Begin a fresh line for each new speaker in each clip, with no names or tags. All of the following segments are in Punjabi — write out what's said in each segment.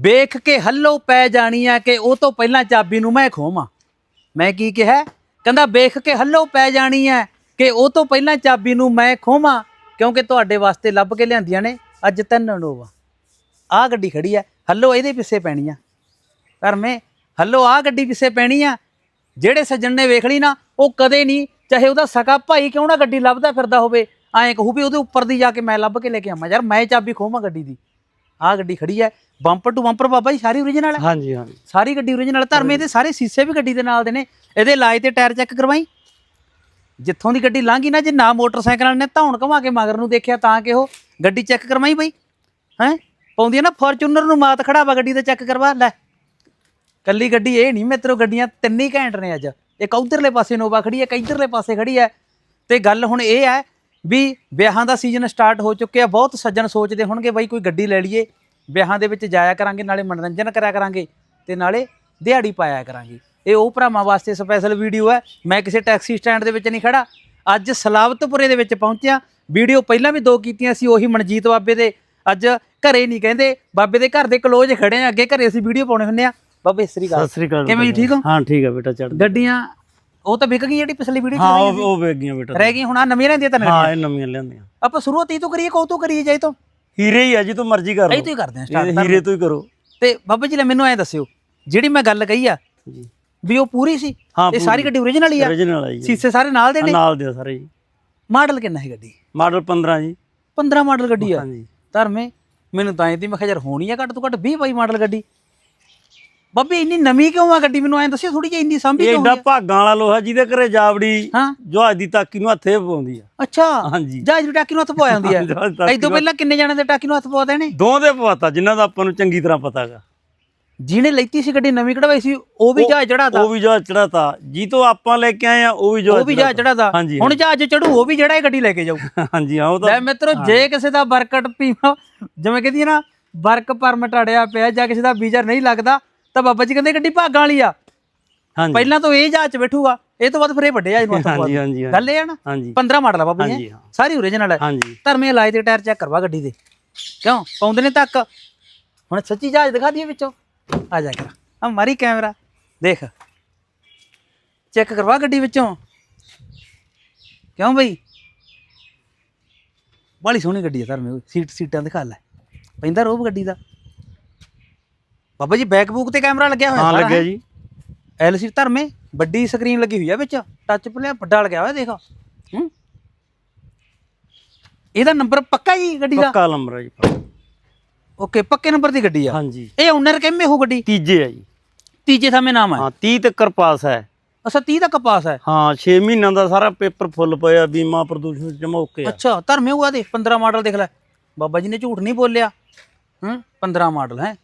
ਵੇਖ ਕੇ ਹੱਲੋ ਪੈ ਜਾਣੀ ਆ ਕਿ ਉਹ ਤੋਂ ਪਹਿਲਾਂ ਚਾਬੀ ਨੂੰ ਮੈਂ ਖੋਵਾਂ। ਮੈਂ ਕੀ ਕਿਹਾ? ਕਹਿੰਦਾ, ਵੇਖ ਕੇ ਹੱਲੋ ਪੈ ਜਾਣੀ ਆ ਕਿ ਉਹ ਤੋਂ ਪਹਿਲਾਂ ਚਾਬੀ ਨੂੰ ਮੈਂ ਖੋਵਾਂ, ਕਿਉਂਕਿ ਤੁਹਾਡੇ ਵਾਸਤੇ ਲੱਭ ਕੇ ਲਿਆਂਦੀਆਂ ਨੇ। ਅੱਜ ਤਿੰਨ ਨੋਵਾ ਆਹ ਗੱਡੀ ਖੜੀ ਆ। ਹੱਲੋ ਇਹਦੇ ਪਿੱਛੇ ਪੈਣੀ ਆ। ਮੈਂ, ਹੱਲੋ ਆਹ ਗੱਡੀ ਪਿੱਛੇ ਪੈਣੀ ਆ। ਜਿਹੜੇ ਸੱਜਣ ਨੇ ਵੇਖ ਲਈ ਨਾ, ਉਹ ਕਦੇ ਨਹੀਂ, ਚਾਹੇ ਉਹਦਾ ਸਕਾ ਭਾਈ ਕਿਉਂ ਨਾ ਗੱਡੀ ਲੱਭਦਾ ਫਿਰਦਾ ਹੋਵੇ, ਐਂ ਕਹੂ ਵੀ ਉਹਦੇ ਉੱਪਰ ਦੀ ਜਾ ਕੇ ਮੈਂ ਲੱਭ ਕੇ ਲੈ ਕੇ ਆਵਾਂ। ਯਾਰ ਮੈਂ ਚਾਬੀ ਖੋਵਾਂ ਗੱਡੀ ਦੀ। ਆਹ ਗੱਡੀ ਖੜੀ ਹੈ bumper to bumper Baba ji sorry original ਹੈ
ਹਾਂਜੀ ਹਾਂਜੀ।
ਸਾਰੀ ਗੱਡੀ ਓਰੀਜਨਲ ਧਰਮੇ ਦੇ ਸਾਰੇ ਸੀਸੇ ਵੀ ਗੱਡੀ ਦੇ ਨਾਲ ਦੇ ਨੇ। ਇਹਦੇ ਲਾਏ ਤੇ ਟਾਇਰ ਚੈੱਕ ਕਰਵਾਈ। ਜਿੱਥੋਂ ਦੀ ਗੱਡੀ ਲੰਘੀ ਨਾ ਜੇ ਨਾ ਮੋਟਰਸਾਈਕਲ ਨੇ ਧੌਣ ਘਮਾ ਕੇ ਮਗਰ ਨੂੰ ਦੇਖਿਆ ਤਾਂ ਕਿ ਉਹ ਗੱਡੀ ਚੈੱਕ ਕਰਵਾਈ ਬਈ। ਹੈ? ਪਾਉਂਦੀ ਆ ਨਾ ਫੋਰਚੂਨਰ ਨੂੰ ਮਾਤ ਖੜਾਵਾ ਗੱਡੀ ਤੇ ਚੈੱਕ ਕਰਵਾ। ਲੈ। ਕੱਲੀ ਗੱਡੀ ਇਹ ਨਹੀਂ ਮਿੱਤਰੋ ਗੱਡੀਆਂ ਤਿੰਨ ਹੀ ਘੈਂਟ ਨੇ ਅੱਜ। ਇੱਕ ਉਧਰਲੇ ਪਾਸੇ ਨੋਵਾ ਖੜੀ ਹੈ ਇੱਕ ਇਧਰਲੇ ਪਾਸੇ ਖੜੀ ਹੈ ਤੇ ਗੱਲ ਹੁਣ ਇਹ ਹੈ ਵੀ ਵਿਆਹਾਂ ਦਾ ਸੀਜ਼ਨ ਸਟਾਰਟ ਹੋ ਚੁੱਕਿਆ। ਬਹੁਤ ਸੱਜਣ ਸੋਚਦੇ ਹੋਣਗੇ ਬਾਈ ਕੋਈ ਗੱਡੀ ਲੈ ਲਈਏ। ਵਿਆਹਾਂ ਦੇ ਵਿੱਚ ਜਾਇਆ ਕਰਾਂਗੇ ਨਾਲੇ ਮਨੋਰੰਜਨ ਕਰਿਆ ਕਰਾਂਗੇ ਤੇ ਨਾਲੇ ਦਿਹਾੜੀ ਪਾਇਆ ਕਰਾਂਗੇ। ਇਹ ਉਹ ਭਰਾਵਾਂ ਵਾਸਤੇ ਸਪੈਸ਼ਲ ਵੀਡੀਓ ਹੈ। ਮੈਂ ਕਿਸੇ ਟੈਕਸੀ ਸਟੈਂਡ ਦੇ ਵਿੱਚ ਨਹੀਂ ਖੜਾ। ਅੱਜ ਸਲਾਵਤਪੁਰੇ ਦੇ ਵਿੱਚ ਪਹੁੰਚਿਆ। ਵੀਡੀਓ ਪਹਿਲਾਂ ਵੀ ਦੋ ਕੀਤੀਆਂ ਸੀ ਉਹੀ ਮਨਜੀਤ ਬਾਬੇ ਦੇ। ਅੱਜ ਘਰੇ ਨਹੀਂ ਕਹਿੰਦੇ। ਬਾਬੇ ਦੇ ਘਰ ਦੇ ਕਲੋਜ ਖੜੇ ਆ ਅੱਗੇ ਘਰੇ ਅਸੀਂ ਵੀਡੀਓ ਪਾਉਣੇ ਹੁੰਦੇ ਆ। ਬਾਬੇ ਸ੍ਰੀ ਅਕਾਲ।
ਸਤਿ ਸ੍ਰੀ ਅਕਾਲ
ਕਿਵੇਂ ਜੀ। ਠੀਕ ਹੋ?
ਹਾਂ ਠੀਕ ਹੈ ਬੇਟਾ ਚੜ੍ਹ
ਗੱਡੀਆਂ ਉਹ ਤਾਂ ਵਿਕ ਗਈ ਜਿਹੜੀ ਪਿਛਲੀ ਵੀਡੀਓ
ਹਾਂ ਉਹ ਉਹ ਵੇਖ ਗਈਆਂ ਬੇਟਾ।
ਰਹਿ ਗਈ ਹੁਣ ਆ ਨਵੀਆਂ ਲੈਂਦੀਆਂ ਤਾਂ
ਹਾਂ ਇਹ ਨਵੀਆਂ ਲਿਆਂਦੀਆਂ
ਆਪਾਂ ਸ਼ੁਰੂਆਤ ਇਹ ਤੋਂ ਕਰੀਏ ਕੋ ਤੋਂ ਕਰੀਏ ਜਾਈ ਤੋਂ?
ਹੀਰੇ ਹੀ ਆ ਜੀ ਤੂੰ ਮਰਜ਼ੀ ਕਰ
ਇਹ
ਲਓ।
ਤੋਂ ਹੀ ਕਰਦੇ ਆ
ਇਹ
ਸਟਾਰਟ
ਹੀਰੇ ਤੋਂ ਹੀ ਕਰੋ।
ਤੇ ਬਾਬਾ ਜੀ ਲੈ ਮੈਨੂੰ ਐ ਦੱਸਿਓ ਜਿਹੜੀ ਮੈਂ ਗੱਲ ਕਹੀ ਆ
ਜੀ।
ਵੀ ਉਹ ਪੂਰੀ ਸੀ? ਇਹ ਸਾਰੀ ਗੱਡੀ ਓਰੀਜਨਲ ਹੀ ਆ?
Origignal ਆ ਜੀ।
ਸੀਸੇ ਸਾਰੇ ਨਾਲ ਦੇ ਨੇ?
ਨਾਲ ਦੇ ਸਾਰੇ ਜੀ।
ਮਾਡਲ ਕਿੰਨਾ ਹੈ ਗੱਡੀ?
ਮਾਡਲ 15 ਜੀ।
15 ਮਾਡਲ ਗੱਡੀ ਆ।
ਹਾਂਜੀ।
ਧਰਮੇ ਮੈਨੂੰ ਤਾਂ ਇਹਦੀ ਮੈਂ ਯਾਰ ਹੋਣੀ ਆ ਘੱਟ ਤੋਂ ਘੱਟ 20 22 ਮਾਡਲ ਗੱਡੀ। ਬੱਬੀ ਇੰਨੀ ਨਵੀਂ ਕਿਉਂ ਆ ਗੱਡੀ? ਮੈਨੂੰ ਐਂ ਦੱਸਿਓ ਥੋੜੀ ਜਿਹੀ ਇੰਨੀ ਸਾਂਭੀ
ਇਹ
ਕਿਉਂ
ਏਡਾ
ਆ?
ਭਾਗਾਂ ਵਾਲਾ ਲੋਹਾ ਜਿਹਦੇ ਘਰੇ ਜਾਵੜੀ
ਹਾਂ।
ਜਹਾਜ਼ ਦੀ ਤਾਕੀ ਨੂੰ ਹੱਥੇ ਪਾਉਂਦੀ ਆ।
ਅੱਛਾ।
ਹਾਂਜੀ।
ਜਹਾਜ਼ ਦੀ ਟਾਕੀ ਨੂੰ ਹੱਥ ਪਵਾ ਜਾਂਦੀ ਆ।
ਜਹਾਜ਼ ਟਾਕੀ
ਐਦੋਂ ਪਹਿਲਾਂ ਕਿੰਨੇ ਜਣਾਂ ਦੇ ਟਾਕੀ ਨੂੰ ਹੱਥ ਪਵਾ ਦੇਣੇ?
ਦੋ ਦੇ ਪਵਾਤਾ ਜਿਨ੍ਹਾਂ ਦਾ ਆਪਾਂ ਨੂੰ ਚੰਗੀ ਤਰ੍ਹਾਂ ਪਤਾਗਾ
ਜਿਹਨੇ ਲੈਤੀ ਸੀ ਗੱਡੀ ਨਵੀਂ ਕਢਵਾਈ ਸੀ ਉਹ ਵੀ ਜਹਾਜ਼ ਚੜਾਤਾ
ਉਹ ਵੀ ਜਹਾਜ਼ ਚੜਾਤਾ ਜੀ ਤੋਂ ਆਪਾਂ ਲੈ ਕੇ ਆਏ ਆ ਉਹ ਵੀ ਜਹਾਜ਼
ਉਹ ਵੀ ਜਹਾਜ਼ ਚੜਾਤਾ
ਹਾਂਜੀ
ਹੁਣ ਜਹਾਜ਼ ਚੜੂ ਉਹ ਵੀ ਜਿਹੜਾ ਇਹ ਗੱਡੀ ਲੈ ਕੇ ਜਾਊ।
ਹਾਂਜੀ ਹਾਂ ਉਹ ਤਾਂ
ਲੈ ਮਿੱਤਰੋ ਜੇ ਕਿਸੇ ਦਾ ਵਰਕਟ ਪੀਵਾ ਜਿਵੇਂ ਕਹਿੰਦੀ ਆ ਨਾ ਵਰਕ ਪਰਮਿਟ ਅੜਿਆ ਪਿਆ ਜਾਂ ਕਿਸੇ ਦਾ ਵੀਜ਼ਾ ਨਹੀਂ ਲੱਗਦਾ ਤਾਂ ਬਾਬਾ ਜੀ ਕਹਿੰਦੇ ਗੱਡੀ ਭਾਗਾਂ ਵਾਲੀ ਆ।
ਹਾਂਜੀ।
ਪਹਿਲਾਂ ਤਾਂ ਇਹ ਜਹਾਜ਼ 'ਚ ਬੈਠੂਗਾ ਇਹ ਤੋਂ ਬਾਅਦ ਫਿਰ ਇਹ ਵੱਡੇ ਜਹਾਜ਼ ਨੂੰ
ਹਾਂਜੀ। ਹਾਂਜੀ
ਗੱਲ ਇਹ ਆ ਨਾ
ਹਾਂਜੀ।
15 ਮਾਡਲ ਆ ਬਾਬਾ ਜੀ। ਸਾਰੀ ਓਰੀਜਨਲ ਹੈ
ਹਾਂਜੀ।
ਧਰਮੇ ਲਾਏ ਤੇ ਟਾਇਰ ਚੈੱਕ ਕਰਵਾ ਗੱਡੀ ਦੇ। ਕਿਉਂ? ਪਾਉਂਦੇ ਨੇ ਤੱਕ। ਹੁਣ ਸੱਚੀ ਜਹਾਜ਼ ਦਿਖਾ ਦਈਏ ਵਿੱਚੋਂ। ਆ ਜਾ ਕਰ। ਆ ਮਾਰੀ ਕੈਮਰਾ। ਦੇਖ। ਚੈੱਕ ਕਰਵਾ ਗੱਡੀ ਵਿੱਚੋਂ। ਕਿਉਂ ਬਈ? ਬੜੀ ਸੋਹਣੀ ਗੱਡੀ ਹੈ ਧਰਮੇ ਸੀਟ ਸੀਟਾਂ ਦਿਖਾ ਲੈ। ਪੈਂਦਾ ਰੋਬ ਗੱਡੀ ਦਾ। ਬਾਬਾ ਜੀ ਬੈਕ ਬੂਕ ਤੇ ਕੈਮਰਾ ਲੱਗਿਆ ਹੋਇਆ
ਹਾਂ ਲੱਗਿਆ? ਜੀ।
ਐਲਸੀ ਧਰਮੇ ਵੱਡੀ ਸਕਰੀਨ ਲੱਗੀ ਹੋਈ ਆ ਵਿੱਚ ਟੱਚ ਪਲੇ ਵੱਡਾ ਲੱਗਿਆ ਹੋਇਆ ਦੇਖ। ਹੂੰ। ਇਹਦਾ ਨੰਬਰ ਪੱਕਾ ਜੀ ਗੱਡੀ ਦਾ?
ਪੱਕਾ ਨੰਬਰ ਹੈ ਜੀ।
ਓਕੇ ਪੱਕੇ ਨੰਬਰ ਦੀ ਗੱਡੀ ਆ।
ਹਾਂਜੀ।
ਇਹ ਓਨਰ ਕਿੰਮੇ ਹੋ ਗੱਡੀ?
ਤੀਜੇ ਆ ਜੀ।
ਤੀਜੇ ਥਾਵੇਂ ਨਾਮ ਹੈ
ਹਾਂ 30 ਤੱਕ ਪਾਸ ਹੈ।
ਅੱਛਾ 30 ਤੱਕ ਪਾਸ ਹੈ?
ਹਾਂ 6 ਮਹੀਨਿਆਂ ਦਾ ਸਾਰਾ ਪੇਪਰ ਫੁੱਲ ਪਿਆ ਬੀਮਾ ਪ੍ਰਦੂਸ਼ਣ ਜਮਾ ਓਕੇ
ਅੱਛਾ ਧਰਮੇ ਹੋਆ ਦੇ 15 ਮਾਡਲ ਦੇਖ ਲੈ। ਬਾਬਾ ਜੀ ਨੇ ਝੂਠ ਨਹੀਂ ਬੋਲਿਆ। ਹੂੰ 15 ਮਾਡਲ ਹੈ?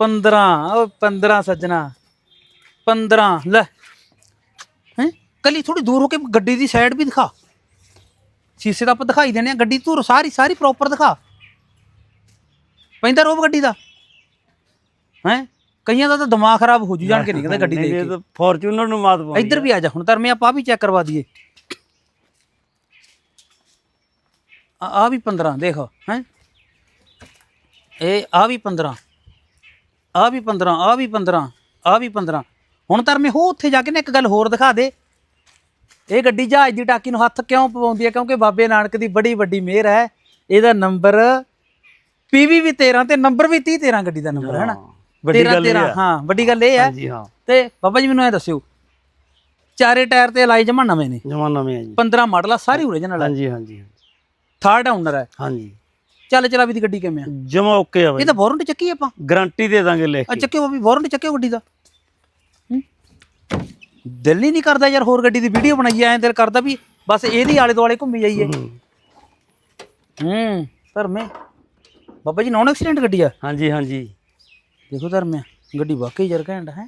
15 ਓ 15 ਸੱਜਣਾ। 15 ਲੈ। ਹੈ? ਕੱਲੀ ਥੋੜੀ ਦੂਰ ਹੋ ਕੇ ਗੱਡੀ ਦੀ ਸਾਈਡ ਵੀ ਦਿਖਾ। ਸ਼ੀਸ਼ੇ ਤਾਂ ਆਪਾਂ ਦਿਖਾਈ ਦੇਣੇ ਆ ਗੱਡੀ ਧੂਰ ਸਾਰੀ ਸਾਰੀ ਪ੍ਰੋਪਰ ਦਿਖਾ। ਪੈਂਦਾ ਰੋਬ ਗੱਡੀ ਦਾ। ਹੈ? ਕਈਆਂ ਦਾ ਤਾਂ ਦਿਮਾਗ ਖਰਾਬ ਹੋ ਜੂ ਜਾਣ ਕੇ ਨਹੀਂ ਕਹਿੰਦੇ ਗੱਡੀ ਦੇਖ ਕੇ।
ਫੋਰਚੂਨਰ ਨੂੰ ਮਾਤ ਪਾਉਂਦੀ
ਇੱਧਰ ਵੀ ਆ ਜਾ ਹੁਣ ਧਰਮੇ ਆਪਾਂ ਆਹ ਵੀ ਚੈੱਕ ਕਰਵਾ ਦਈਏ। ਆ ਆ ਵੀ 15 ਦੇਖ। ਹੈ? ਇਹ ਆ ਵੀ 15 ਆ ਵੀ 15 ਆ ਵੀ 15 ਆ ਵੀ 15 ਹੁਣ ਧਰਮੇ ਹੋ ਉੱਥੇ ਜਾ ਕੇ ਨਾ ਇੱਕ ਗੱਲ ਹੋਰ ਦਿਖਾ ਦੇ। ਇਹ ਗੱਡੀ ਜਹਾਜ਼ ਦੀ ਟਾਕੀ ਨੂੰ ਹੱਥ ਕਿਉਂ ਪਵਾਉਂਦੀ ਹੈ? ਕਿਉਂਕਿ ਬਾਬੇ ਨਾਨਕ ਦੀ ਬੜੀ ਵੱਡੀ ਮਿਹਰ ਹੈ। ਇਹਦਾ ਨੰਬਰ ਪੀਵੀ ਵੀ 13 ਤੇ ਨੰਬਰ ਵੀ 30 13 ਗੱਡੀ ਦਾ ਨੰਬਰ ਹੈ ਨਾ
ਵੱਡੀ ਗੱਲ ਇਹ
13
ਆ।
ਹਾਂ ਵੱਡੀ ਗੱਲ ਇਹ ਹੈ। ਤੇ ਬਾਬਾ ਜੀ ਮੈਨੂੰ ਐ ਦੱਸਿਓ ਚਾਰੇ ਟਾਇਰ ਤੇ ਲਾਈ ਜਮਾ ਨਵੇਂ ਨੇ।
ਜਮਾ ਨਵੇਂ ਆ ਜੀ।
15 ਮਾਡਲ ਆ ਸਾਰੀ ਓਰੀਜਨਲ ਹੈ
ਹਾਂਜੀ ਹਾਂਜੀ।
ਥਰਡ ਓਨਰ ਹੈ।
ਹਾਂਜੀ।
ਚੱਲ ਚਲਾਵੀ ਦੀ ਗੱਡੀ ਕਿਵੇਂ ਆ?
ਜਮਾ ਓਕੇ ਆ ਬਾਈ।
ਇਹ ਤਾਂ ਵਾਰੰਟੀ ਚੱਕੀ ਆਪਾਂ।
ਗਾਰੰਟੀ ਦੇ ਦਾਂਗੇ ਲੈ
ਆ
ਕੇ
ਚੱਕਿਓ ਵੀ ਵਾਰੰਟੀ ਚੱਕਿਓ ਗੱਡੀ ਦਾ। ਹੂੰ? ਦਿਲ ਹੀ ਨਹੀਂ ਕਰਦਾ ਯਾਰ ਹੋਰ ਗੱਡੀ ਦੀ ਵੀਡੀਓ ਬਣਾਈਏ ਐਂ ਦਿਲ ਕਰਦਾ ਵੀ ਬਸ ਇਹਦੀ ਆਲੇ ਦੁਆਲੇ ਘੁੰਮੀ ਜਾਈਏ।
ਹੂੰ।
ਹੂੰ ਧਰਮੇ। ਬਾਬਾ ਜੀ ਨੌਨ ਐਕਸੀਡੈਂਟ ਗੱਡੀ ਆ?
ਹਾਂਜੀ ਹਾਂਜੀ।
ਦੇਖੋ ਧਰਮਿਆ ਗੱਡੀ ਵਾਕਈ ਜਰ ਘੈਂਟ ਹੈ।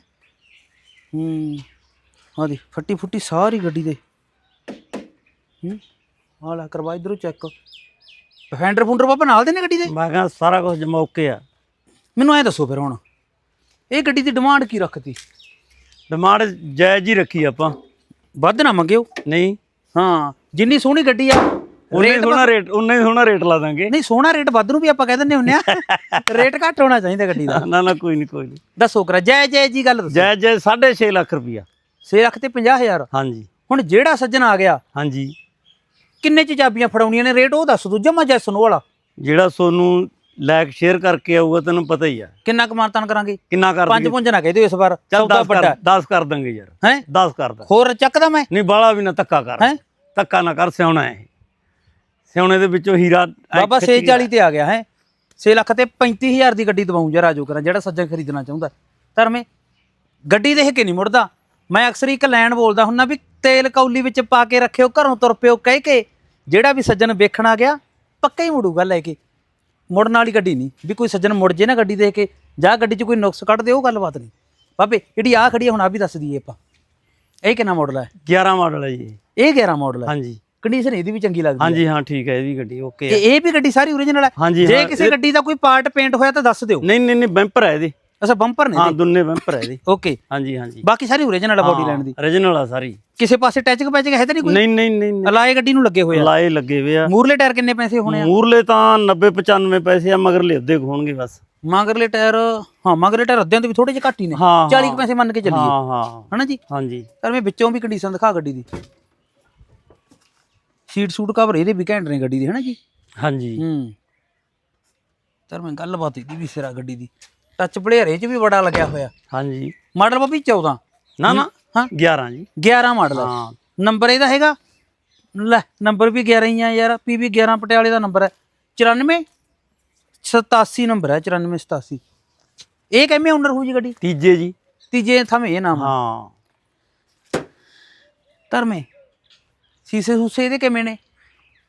ਹੂੰ ਆ ਦੀ ਫੱਟੀ ਫੁੱਟੀ ਸਾਰੀ ਗੱਡੀ ਦੇ। ਹੂੰ ਆ ਲੈ ਕਰਵਾ ਇਧਰੋਂ ਚੈੱਕ ਫੈਂਡਰ ਫੁੰਡਰ ਬਾਬਾ ਨਾਲ ਦੇ ਨੇ ਗੱਡੀ ਦੇ?
ਮੈਂ ਕਿਹਾ ਸਾਰਾ ਕੁਝ ਜਮਾ ਓਕੇ ਆ।
ਮੈਨੂੰ ਐ ਦੱਸੋ ਫਿਰ ਹੁਣ ਇਹ ਗੱਡੀ ਦੀ ਡਿਮਾਂਡ ਕੀ ਰੱਖਤੀ?
ਡਿਮਾਂਡ ਜਾਇਜ਼ ਹੀ ਰੱਖੀ ਆਪਾਂ।
ਵੱਧ ਨਾ ਮੰਗਿਓ।
ਨਹੀਂ।
ਹਾਂ ਜਿੰਨੀ ਸੋਹਣੀ ਗੱਡੀ ਆ
ਉਹਨੇ ਸੋਹਣਾ ਰੇਟ ਉਹਨੇ ਸੋਹਣਾ ਰੇਟ ਲਾ ਦਾਂਗੇ।
ਨਹੀਂ ਸੋਹਣਾ ਰੇਟ ਵੱਧ ਨੂੰ ਵੀ ਆਪਾਂ ਕਹਿ ਦਿੰਦੇ ਹੁੰਨੇ ਆ। ਰੇਟ ਘੱਟ ਹੋਣਾ ਚਾਹੀਦਾ ਗੱਡੀ ਦਾ।
ਨਾ ਨਾ ਕੋਈ ਨਹੀਂ ਕੋਈ ਨਹੀਂ।
ਦੱਸੋ ਕਰਾ ਜੈ ਜੈ ਜੀ ਗੱਲ ਦੱਸੋ।
ਜੈ ਜੈ 6.5 ਲੱਖ ਰੁਪਇਆ
6 ਲੱਖ ਤੇ 50000
ਹਾਂਜੀ।
ਹੁਣ ਜਿਹੜਾ ਸੱਜਣ ਆ ਗਿਆ
ਹਾਂਜੀ।
ਕਿੰਨੇ ਚ ਚਾਬੀਆਂ ਫੜਾਉਣੀਆਂ ਨੇ? ਰੇਟ ਉਹ ਦੱਸ ਦੂ ਜਮਾ ਜੈਸਨ ਵਾਲਾ।
ਜਿਹੜਾ ਸੋਨੂੰ ਲਾਇਕ ਸ਼ੇਅਰ ਕਰਕੇ ਆਊਗਾ ਤੈਨੂੰ ਪਤਾ ਹੀ ਆ।
ਕਿੰਨਾ ਕਮਾਨਤਾਨ ਕਰਾਂਗੇ?
ਕਿੰਨਾ ਕਰ
ਪੰਜ ਪੁੰਜ ਨਾ ਕਹਿ ਦਿਓ ਇਸ ਵਾਰ
ਚੱਲ
ਸੌਦਾ
10
ਵੱਡਾ।
ਕਰ 10 ਕਰ ਦਾਂਗੇ ਯਾਰ।
ਹੈ?
10 ਕਰ ਦਾਂ
ਹੋਰ ਚੱਕਦਾ ਮੈਂ?
ਨਹੀਂ ਬਾਲਾ ਵੀ ਨਾ ਧੱਕਾ ਕਰ।
ਹੈਂ?
ਧੱਕਾ ਨਾ ਕਰ ਸਿਆਉਣਾ ਹੈ ਸਿਆਉਣੇ ਦੇ ਵਿੱਚੋਂ ਹੀਰਾ
ਬਾਬਾ
ਖਿੱਚ ਗਿਆ।
640 ਤੇ ਆ ਗਿਆ ਹੈ? 6 ਲੱਖ ਤੇ 35000 ਦੀ ਗੱਡੀ ਦਵਾਉਂ ਜਰਾ ਜੋ ਕਰਾਂ ਜਿਹੜਾ ਸੱਜਣ ਖਰੀਦਣਾ ਚਾਹੁੰਦਾ। ਧਰਮੇ ਗੱਡੀ ਦੇਖ ਕੇ ਨਹੀਂ ਮੁੜਦਾ। ਮੈਂ ਅਕਸਰ ਇੱਕ ਲਾਈਨ ਬੋਲਦਾ ਹੁੰਨਾ ਵੀ ਤੇਲ ਕੌਲੀ ਵਿੱਚ ਪਾ ਕੇ ਰੱਖਿਓ ਘਰੋਂ ਤੁਰ ਪਿਓ ਕਹਿ ਕੇ ਜਿਹੜਾ ਵੀ ਸੱਜਣ ਵੇਖਣ ਆ ਗਿਆ ਪੱਕਾ ਹੀ ਮੁੜੂਗਾ ਲੈ ਕੇ। ਮੁੜਨ ਵਾਲੀ ਗੱਡੀ ਨਹੀਂ ਵੀ ਕੋਈ ਸੱਜਣ ਮੁੜ ਜੇ ਨਾ ਗੱਡੀ ਦੇਖ ਕੇ ਜਾਂ ਗੱਡੀ 'ਚ ਕੋਈ ਨੁਕਸ ਕੱਢ ਦੇ ਉਹ ਗੱਲਬਾਤ ਨਹੀਂ। ਬਾਬੇ ਜਿਹੜੀ ਆ ਖੜੀ ਆ ਹੁਣ ਆ ਵੀ ਦੱਸ ਦਈਏ ਆਪਾਂ। ਇਹ ਕਿੰਨਾ ਮਾਡਲ ਹੈ
11 ਮਾਡਲ ਹੈ ਜੀ। ਇਹ।
ਇਹ 11 ਮਾਡਲ ਹੈ
ਹਾਂਜੀ।
ਕੰਡੀਸ਼ਨ ਇਹਦੀ ਵੀ ਚੰਗੀ ਲੱਗਦੀ ਹੈ
ਹਾਂਜੀ ਹਾਂ ਠੀਕ ਹੈ ਇਹਦੀ ਗੱਡੀ ਓਕੇ
ਇਹ ਇਹ ਵੀ ਗੱਡੀ ਸਾਰੀ ਓਰੀਜਨਲ ਹੈ ਜੇ
ਹਾਂ
ਕਿਸੇ ਗੱਡੀ ਦਾ ਕੋਈ ਪਾਰਟ ਪੇਂਟ ਹੋਇਆ ਤਾਂ ਦੱਸ ਦਿਓ।
ਨਹੀਂ ਨਹੀਂ ਨਹੀਂ ਬੈਂਪਰ ਹੈ ਇਹਦੀ।
ਅੱਛਾ ਬੰਪਰ ਨੇ
ਹਾਂ ਦੁੰਨੇ ਬੈਂਪਰ ਹੈ ਇਹਦੀ।
ਓਕੇ
ਹਾਂਜੀ ਹਾਂਜੀ।
ਬਾਕੀ ਸਾਰੀ ਓਰੀਜਨਲ ਹੈ ਬੋਡੀ ਲਾਈਨ ਦੀ?
origignal ਆ ਸਾਰੀ।
ਕਿਸੇ ਪਾਸੇ ਟੈਚਿੰਗ ਪੈਚਿੰਗ ਹੈ ਤਾਂ ਨਹੀਂ ਕੋਈ?
ਨਹੀਂ ਨਹੀਂ ਨਹੀਂ ਨਹੀਂ।
ਅਲਾਏ ਗੱਡੀ ਨੂੰ ਲੱਗੇ ਹੋਏ ਆ?
ਲਾਏ ਲੱਗੇ ਵੇ ਆ।
ਮੂਰਲੇ ਟਾਇਰ ਕਿੰਨੇ ਪੈਸੇ ਹੋਣੇ ਆ?
ਮੂਰਲੇ ਤਾਂ 90 95 ਪੈਸੇ ਆ ਮਗਰ ਲਿਆਦੇ ਹੋਣਗੇ ਬਸ।
ਮਗਰਲੇ ਟਾਇਰ ਹਾਂ ਮਗਰਲੇ ਟਾਇਰ ਅੱਧਿਆਂ ਤੋਂ ਵੀ ਥੋੜੇ ਜਿਹੇ ਘੱਟ ਹੀ ਨੇ।
ਹਾਂ
40 ਕੁ ਪੈਸੇ ਮੰਨ ਕੇ ਚੱਲੀਏ।
ਹਾਂ ਹਾਂ।
ਹਨਾ ਜੀ?
ਹਾਂਜੀ।
ਪਰ ਮੈਂ ਵਿੱਚੋਂ ਵੀ ਕੰਡੀਸ਼ਨ ਦਿਖਾ ਗੱਡੀ ਦੀ। ਸੀਟ ਸੂਟ ਕਵਰ ਇਹਦੇ ਵੀ ਘੈਂਟ ਨੇ ਗੱਡੀ ਦੇ ਹਨਾ ਜੀ?
ਹਾਂਜੀ।
ਹੂੰ। ਤਰ ਮੈਂ ਗੱਲਬਾਤ ਇਹਦੀ ਵੀ ਸਿਰਾ ਗੱਡੀ ਦੀ। ਟੱਚ ਪਲੇਅਰ ਚ ਵੀ ਬੜਾ ਲੱਗਿਆ ਹੋਇਆ।
ਹਾਂਜੀ।
ਮਾਡਲ ਬਾਬੀ 14
ਨਾ ਨਾ
ਹਾਂ।
11 ਜੀ।
11 ਮਾਡਲ ਹੈ।
ਹਾਂ
ਨੰਬਰ ਇਹਦਾ ਹੈਗਾ? ਲੈ ਨੰਬਰ ਵੀ 11 ਹੀ ਆ ਯਾਰ। ਪੀਬੀ 11 ਪਟਿਆਲੇ ਦਾ ਨੰਬਰ ਹੈ। 94 87 ਨੰਬਰ ਹੈ 94 87 ਇਹ ਕਿਵੇਂ ਓਨਰ ਹੋ ਜੀ ਗੱਡੀ?
ਤੀਜੇ ਜੀ।
ਤੀਜੇ ਥਮੇ ਨਾਮ।
ਹਾਂ।
ਧਰਮੇ ਸੀਸੇ ਸੂਸੇ ਇਹਦੇ ਕਿਵੇਂ ਨੇ?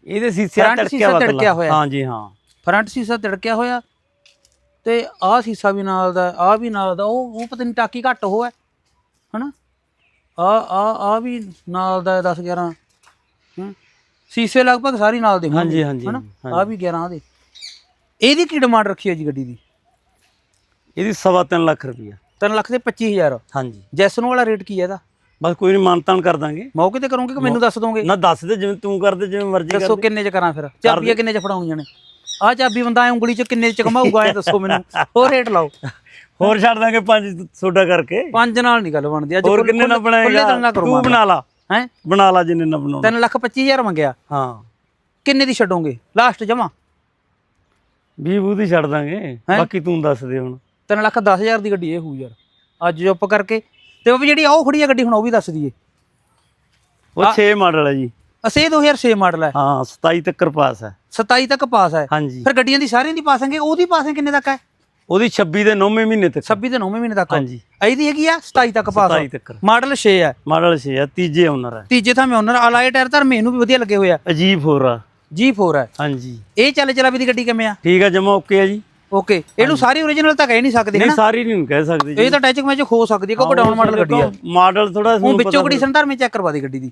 ਇਹਦੇ ਤੜਕਿਆ
ਸ਼ੀਸ਼ਾ ਤਿੜਕਿਆ
ਇਕੱਲਾ।
ਹੋਇਆ।
ਹਾਂਜੀ ਹਾਂ।
ਫਰੰਟ ਸੀਸਾ ਤਿੜਕਿਆ ਹੋਇਆ। ਤੇ ਆਹ ਸੀਸਾ ਵੀ ਨਾਲ ਦਾ ਆਹ ਵੀ ਨਾਲ ਦਾ ਉਹ ਉਹ ਪਤਾ ਨਹੀਂ ਟਾਕੀ ਘੱਟ ਉਹ ਹੈ ਹਨਾ? ਆ ਆ ਆ ਵੀ ਨਾਲ ਦਾ 10 11 ਹੂੰ? ਸੀਸੇ ਲਗਭਗ ਸਾਰੀ ਨਾਲ ਦੇ
ਹਾਂਜੀ, ਹਾਂਜੀ,
ਹਨਾ। ਆ ਵੀ 11 ਦੇ। ਇਹਦੀ ਕੀ ਡਿਮਾਂਡ ਰੱਖੀ ਹੈ ਜੀ ਗੱਡੀ ਦੀ?
ਇਹਦੀ ਸਵਾ ਤਿੰਨ ਲੱਖ ਰੁਪਈਆ।
3 ਲੱਖ ਤੇ 25000
ਹਾਂਜੀ।
ਜੈਸਨ ਵਾਲਾ ਰੇਟ ਕੀ ਹੈ ਇਹਦਾ?
ਬਸ ਕੋਈ ਨਹੀਂ ਮਾਨਤਾਨ ਕਰ ਦਾਂਗੇ।
ਮੌਕੇ ਤੇ ਕਰੋਗੇ ਕਿ ਮੈਨੂੰ ਦੱਸ ਦੋਗੇ?
ਨਾ ਦੱਸ ਦੇ ਜਿਵੇਂ ਤੂੰ ਕਰਦੇ ਜਿਵੇਂ ਮਰਜ਼ੀ ਕਰ
ਦੱਸੋ ਕਿੰਨੇ ਚ ਕਰਾਂ ਫਿਰ? ਚਾਬੀਆਂ ਕਿੰਨੇ ਚ ਫੜਾਉਣੀਆਂ ਨੇ? ਆ ਚਾਬੀ ਬੰਦਾ ਐ ਉਂਗਲੀ ਚ ਕਿੰਨੇ ਚ ਘਮਾਊਗਾ ਇਹ ਦੱਸੋ ਮੈਨੂੰ। ਹੋਰ ਰੇਟ ਲਾਓ।
ਹੋਰ ਛੱਡ ਦਾਂਗੇ ਪੰਜ ਸੋਡਾ ਕਰਕੇ।
ਪੰਜ ਨਾਲ ਨਹੀਂ ਗੱਲ ਬਣਦੀ ਅੱਜ
ਹੋਰ ਕਿੰਨੇ ਨਾ ਬਣਾਏਗਾ? ਤੂੰ ਬਣਾ ਲਾ।
ਹੈ?
ਬਣਾ ਲਾ ਜਿੰਨੇ ਨਾ ਬਣਾਉਣਾ।
3 ਲੱਖ 25000 ਮੰਗਿਆ।
ਹਾਂ।
ਕਿੰਨੇ ਦੀ ਛੱਡੋਗੇ? ਲਾਸਟ ਜਮਾ।
ਬੂਹ ਦੀ ਛੱਡ ਦਾਂਗੇ। ਬਾਕੀ ਤੂੰ ਦੱਸ ਦੇ ਹੁਣ।
3 ਲੱਖ 10000 ਦੀ ਗੱਡੀ ਇਹ ਹੋਊ ਯਾਰ। ਅੱਜ ਚੁੱਪ ਕਰਕੇ। ਤੇ ਉਹ ਵੀ ਜਿਹੜੀ ਆਹ ਖੜੀ ਆ ਗੱਡੀ ਹੁਣ ਉਹ ਵੀ ਦੱਸ ਦਈਏ।
ਉਹ 6 ਮਾਡਲ ਹੈ ਜੀ।
ਅਸੇ 2006 ਮਾਡਲ ਹੈ
ਹਾਂ 27 ਤੱਕ ਪਾਸ ਹੈ
27 ਤੱਕ ਪਾਸ ਹੈ
ਹਾਂਜੀ।
ਫਿਰ ਗੱਡੀਆਂ ਦੀ ਸਾਰਿਆਂ ਦੀ ਪਾਸਾਂਗੇ ਉਹਦੀ ਪਾਸਾਂ ਕਿੰਨੇ ਤੱਕ ਹੈ
ਉਹਦੀ 26 ਦੇ 9ਵੇਂ ਮਹੀਨੇ ਤੱਕ।
26 ਤੇ 9ਵੇਂ ਮਹੀਨੇ ਤੱਕ।
ਹਾਂਜੀ।
ਇਹਦੀ ਹੈਗੀ ਆ 27 ਤੱਕ ਪਾਸ
27 ਤੱਕ।
ਮਾਡਲ 6 ਹੈ
ਮਾਡਲ 6 ਹੈ ਤੀਜੇ ਓਨਰ ਹੈ
ਤੀਜੇ ਥਾਂ ਮੈਂ ਓਨਰ ਅਲਾਈ ਟਾਇਰ ਤਾਂ ਮੈਨੂੰ ਵੀ ਵਧੀਆ ਲੱਗੇ ਹੋਏ ਆ।
ਅਜੀਬ ਹੋਰ ਆ।
G4 ਹੈ
ਹਾਂਜੀ।
ਇਹ ਚੱਲ ਚਲਾ ਵੀ ਦੀ ਗੱਡੀ ਕਿਵੇਂ ਆ?
ਠੀਕ ਹੈ ਜਮਾ ਓਕੇ ਹੈ ਜੀ।
ਓਕੇ ਇਹਨੂੰ ਸਾਰੀ ਓਰੀਜਨਲ ਤਾਂ ਕਹਿ ਨਹੀਂ ਸਕਦੇ
ਨਹੀਂ ਸਾਰੀ ਨਹੀਂ ਕਹਿ ਸਕਦੇ ਜੀ।
ਇਹ ਤਾਂ ਟੈਚਿੰਗ ਮੈਚ ਹੋ ਸਕਦੀ ਹੈ ਕਿਉਂਕਿ ਡਾਊਨ ਮਾਡਲ ਗੱਡੀ ਆ।
ਮਾਡਲ ਥੋੜਾ
ਉਹ ਵਿੱਚੋਂ ਗੱਡੀ ਸੰਧਾਰ ਮੈਂ ਚੈੱਕ ਕਰਵਾ ਦੇ ਗੱਡੀ ਦੀ।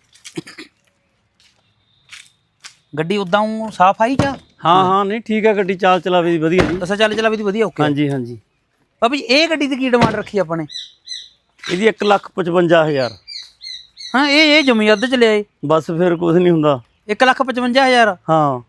ਗੱਡੀ ਉਦਾਂ ਸਾਫ਼ ਆਈ ਜਾਂ?
ਹਾਂ ਹਾਂ ਨਹੀਂ ਠੀਕ ਹੈ ਗੱਡੀ ਚਾਲ ਚਲਾਵੇ ਦੀ ਵਧੀਆ ਜੀ।
ਅਸਾ ਚੱਲ ਚਲਾ ਵੀ ਦੀ ਵਧੀਆ ਓਕੇ
ਹਾਂਜੀ ਹਾਂਜੀ।
ਬਾਬਾ ਜੀ ਇਹ ਗੱਡੀ ਦੀ ਕੀ ਡਿਮਾਂਡ ਰੱਖੀ ਆਪਾਂ ਨੇ
ਇਹਦੀ 155000
ਹਾਂ ਇਹ ਇਹ ਜਮੀ ਅੱਧ ਚ ਲਿਆ ਏ
ਬਸ ਫਿਰ ਕੁਝ ਨਹੀਂ ਹੁੰਦਾ।
155000
ਹਾਂ।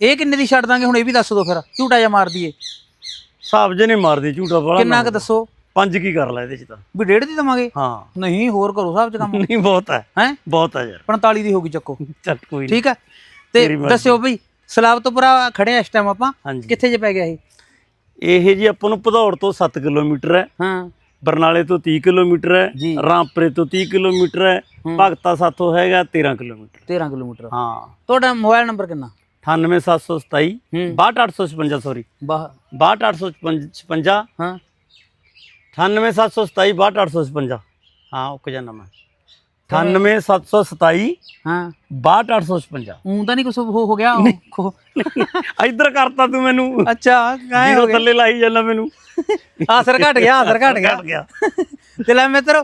ਇਹ ਕਿੰਨੇ ਦੀ ਛੱਡ ਦਾਂਗੇ ਹੁਣ ਇਹ ਵੀ ਦੱਸ ਦਿਓ ਫਿਰ। ਝੂਟਾ ਜਾਂ ਮਾਰ ਦਈਏ।
ਹਿਸਾਬ ਜੇ ਨਹੀਂ ਮਾਰਦੀ ਝੂਟਾ ਬੜਾ
ਕਿੰਨਾ ਕੁ ਦੱਸੋ?
ਪੰਜ ਕੀ ਕਰ ਲੈ ਇਹਦੇ ਚ ਤਾਂ।
ਵੀ ਡੇਢ ਦੀ ਦਵਾਂਗੇ?
ਹਾਂ।
ਨਹੀਂ ਹੋਰ ਕਰੋ ਸਾਹਿਬ ਚ ਕੰਮ।
ਨਹੀਂ ਬਹੁਤ ਹੈ।
ਹੈ?
ਬਹੁਤ ਹੈ ਯਾਰ।
45 ਦੀ ਹੋਗੀ ਚੱਕੋ।
ਚੱਲ ਕੋਈ ਨਹੀਂ।
ਠੀਕ ਹੈ? ਤੇ ਦੱਸਿਓ ਬਈ ਸਲਾਬਤਪੁਰਾ ਖੜੇ ਆ ਇਸ ਟਾਈਮ ਆਪਾਂ
ਹਾਂਜੀ।
ਕਿੱਥੇ ਜੇ ਪੈ ਗਿਆ ਇਹ?
ਇਹ ਜੀ ਆਪਾਂ ਨੂੰ ਭਦੌੜ ਤੋਂ 7 ਕਿਲੋਮੀਟਰ ਹੈ।
ਹਾਂ।
ਬਰਨਾਲੇ ਤੋਂ 30 ਕਿਲੋਮੀਟਰ ਹੈ। ਰਾਮਪੁਰੇ ਤੋਂ 30 ਕਿਲੋਮੀਟਰ ਹੈ। ਭਗਤਾ ਸਾਥੋਂ ਹੈਗਾ 13 ਕਿਲੋਮੀਟਰ।
13 ਕਿਲੋਮੀਟਰ।
ਹਾਂ।
ਤੁਹਾਡਾ ਮੋਬਾਈਲ ਨੰਬਰ ਕਿੰਨਾ?
98727
ਹੂੰ।
62856 ਸੌਰੀ
ਬਾਹ
62856
ਹਾਂ।
98727 62856 ਹਾਂ ਓਕੇ ਜਾਨਾ ਮੈਂ। 98727
ਹਾਂ।
62856
ਉਂ ਤਾਂ ਨਹੀਂ ਕੁਛ ਹੋ ਹੋ ਗਿਆ
ਇੱਧਰ ਕਰਤਾ ਤੂੰ ਮੈਨੂੰ।
ਅੱਛਾ ਕਾਹ
ਜੀਰੋ ਥੱਲੇ ਲਾਈ ਜਾਂਦਾ ਮੈਨੂੰ।
ਆਸਰ ਘਟ ਗਿਆ ਆਸਰ ਘਟ ਗਿਆ।
ਘਟ ਗਿਆ।
ਤੇ ਲੈ ਮਿੱਤਰ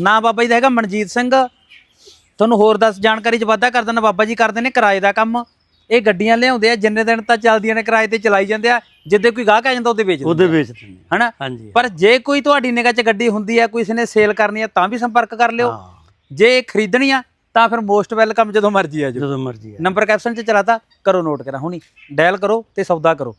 ਨਾ ਬਾਬਾ ਜੀ ਦਾ ਹੈਗਾ ਮਨਜੀਤ ਸਿੰਘ। ਤੁਹਾਨੂੰ ਹੋਰ ਦੱਸ ਜਾਣਕਾਰੀ ਚ ਵਾਧਾ ਕਰ ਦਿੰਦਾ। ਬਾਬਾ ਜੀ ਕਰਦੇ ਨੇ ਕਿਰਾਏ ਦਾ ਕੰਮ। ਇਹ ਗੱਡੀਆਂ ਲਿਆਉਂਦੇ ਆ ਜਿੰਨੇ ਦਿਨ ਤਾਂ ਚੱਲਦੀਆਂ ਨੇ ਕਿਰਾਏ ਤੇ ਚਲਾਈ ਜਾਂਦੇ ਆ। ਜਿੱਦੇ ਕੋਈ ਗਾਹਕ ਆ ਜਾਂਦਾ ਉਹਦੇ ਵੇਚ ਦਿੰਦੇ
ਉਹਦੇ ਵੇਚ ਦਿੰਦੇ।
ਹਨਾ? ਪਰ ਜੇ ਕੋਈ ਤੁਹਾਡੀ ਨਿਗਾਹ 'ਚ ਗੱਡੀ ਹੁੰਦੀ ਆ ਕੋਈ ਨੇ ਸੇਲ ਕਰਨੀ ਆ ਤਾਂ ਵੀ ਸੰਪਰਕ ਕਰ ਲਿਓ। ਜੇ ਖਰੀਦਣੀ ਆ ਤਾਂ ਫਿਰ ਮੋਸਟ ਵੈਲਕਮ ਜਦੋਂ ਮਰਜ਼ੀ ਆ ਜਾਓ।
ਜਦੋਂ ਮਰਜ਼ੀ ਆ
ਨੰਬਰ ਕੈਪਸ਼ਨ 'ਚ ਚਲਾਤਾ ਕਰੋ ਨੋਟ ਕਰਾ। ਹੁਣੀ ਡਾਇਲ ਕਰੋ ਤੇ ਸੌਦਾ ਕਰੋ।